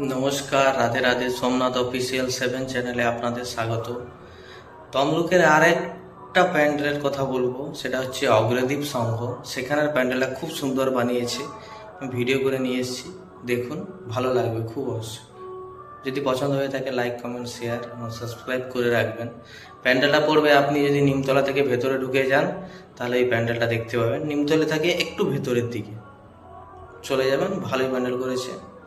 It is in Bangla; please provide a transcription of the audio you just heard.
নমস্কার, রাধে রাধে। সোমনাথ অফিসিয়াল সেভেন চ্যানেলে আপনাদের স্বাগত। তমলুকের আরেকটা প্যান্ডেলের কথা বলব, সেটা হচ্ছে অগ্রদীপ সংঘ। সেখানের প্যান্ডেলটা খুব সুন্দর বানিয়েছে। ভিডিও করে নিয়ে এসেছি। দেখুন, ভালো লাগবে খুব অবশ্যই। যদি পছন্দ হয়ে থাকে, লাইক, কমেন্ট, শেয়ার এবং সাবস্ক্রাইব করে রাখবেন। প্যান্ডেলটা পড়বে, আপনি যদি নিমতলা থেকে ভেতরে ঢুকে যান, তাহলে এই প্যান্ডেলটা দেখতে পাবেন। নিমতলা থেকে একটু ভেতরের দিকে। চলে যাবেন, ভালোই প্যান্ডেল করেছে।